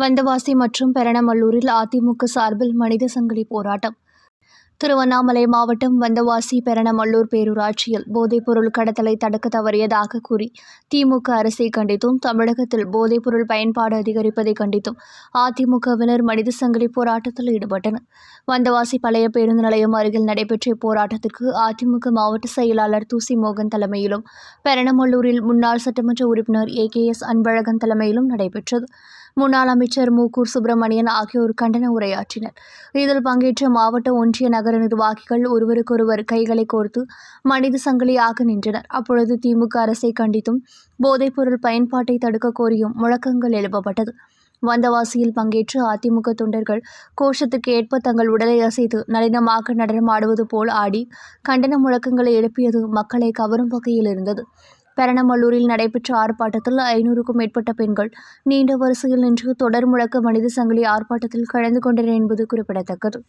வந்தவாசி மற்றும் பெரணமல்லூரில் அதிமுக சார்பில் மனித சங்கிலி போராட்டம். திருவண்ணாமலை மாவட்டம் வந்தவாசி பெரணமல்லூர் பேரூராட்சியில் போதைப்பொருள் கடத்தலை தடுக்க தவறியதாக கூறி திமுக அரசை கண்டித்தும் தமிழகத்தில் போதைப்பொருள் பயன்பாடு அதிகரிப்பதை கண்டித்தும் அதிமுகவினர் மனித சங்கிலி போராட்டத்தில் ஈடுபட்டனர். வந்தவாசி பழைய பேருந்து நிலையம் அருகில் நடைபெற்ற இப்போராட்டத்திற்கு அதிமுக மாவட்ட செயலாளர் தூசி மோகன் தலைமையிலும் பெரணமல்லூரில் முன்னாள் சட்டமன்ற உறுப்பினர் ஏ கே எஸ் அன்பழகன் தலைமையிலும் நடைபெற்றது. முன்னாள் அமைச்சர் மூக்கூர் சுப்பிரமணியன் ஆகியோர் கண்டன உரையாற்றினர். இதில் பங்கேற்ற மாவட்ட ஒன்றிய நகர நிர்வாகிகள் ஒருவருக்கொருவர் கைகளை கோர்த்து மனித சங்கிலியாக நின்றனர். அப்பொழுது திமுக அரசை கண்டித்தும் போதைப்பொருள் பயன்பாட்டை தடுக்க கோரியும் முழக்கங்கள் எழுப்பப்பட்டது. வந்தவாசியில் பங்கேற்ற அதிமுக தொண்டர்கள் கோஷத்துக்கு ஏற்ப தங்கள் உடலை அசைத்து நளினமாக நடனமாடுவது போல் ஆடி கண்டன முழக்கங்களை எழுப்பியது மக்களை கவரும் வகையில் இருந்தது. பெரணமல்லூரில் நடைபெற்ற ஆர்ப்பாட்டத்தில் ஐநூறுக்கும் மேற்பட்ட பெண்கள் நீண்ட வரிசையில் நின்று தொடர் முழக்க மனித சங்கிலி ஆர்ப்பாட்டத்தில் கலந்து கொண்டனர் என்பது குறிப்பிடத்தக்கது.